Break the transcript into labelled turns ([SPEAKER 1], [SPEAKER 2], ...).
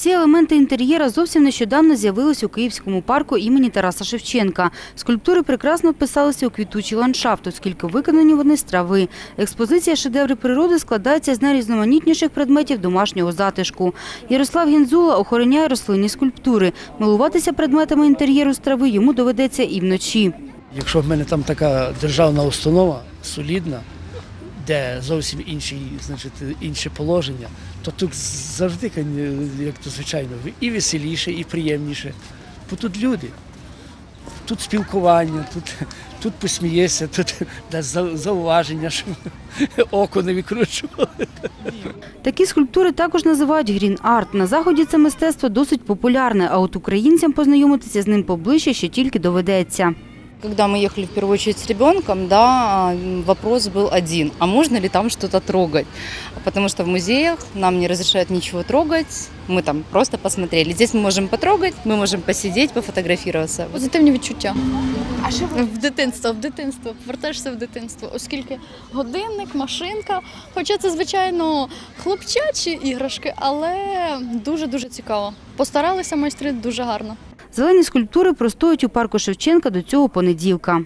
[SPEAKER 1] Ці елементи інтер'єра зовсім нещодавно з'явились у Київському парку імені Тараса Шевченка. Скульптури прекрасно вписалися у квітучий ландшафт, оскільки виконані вони з трави. Експозиція «Шедеври природи» складається з найрізноманітніших предметів домашнього затишку. Ярослав Гінзула охороняє рослинні скульптури. Милуватися предметами інтер'єру з трави йому доведеться і вночі.
[SPEAKER 2] Якщо в мене там така державна установа солідна, де зовсім інші, значить, інше положення, то тут завжди, як то звичайно, і веселіше, і приємніше. Бо тут люди, тут спілкування, тут, тут посмієшся, тут зауваження, щоб око не викручувало.
[SPEAKER 1] Такі скульптури також називають грін-арт. На заході це мистецтво досить популярне, а от українцям познайомитися з ним поближче ще тільки доведеться.
[SPEAKER 3] Когда мы ехали в первую очередь с ребенком, да, м, вопрос был один, а можно ли там что-то трогать? Потому что в музеях нам не разрешают ничего трогать, мы там просто посмотрели. Здесь мы можем потрогать, мы можем посидеть, пофотографироваться. Вот
[SPEAKER 4] Позитивні відчуття. А що в дитинство, в дитинство, повертаєшся в дитинство, оскільки годинник, машинка, хоча це, звичайно, хлопчачі іграшки, але дуже-дуже цікаво. Постаралися майстри дуже гарно.
[SPEAKER 1] Зелені скульптури простоють у парку Шевченка до цього понеділка.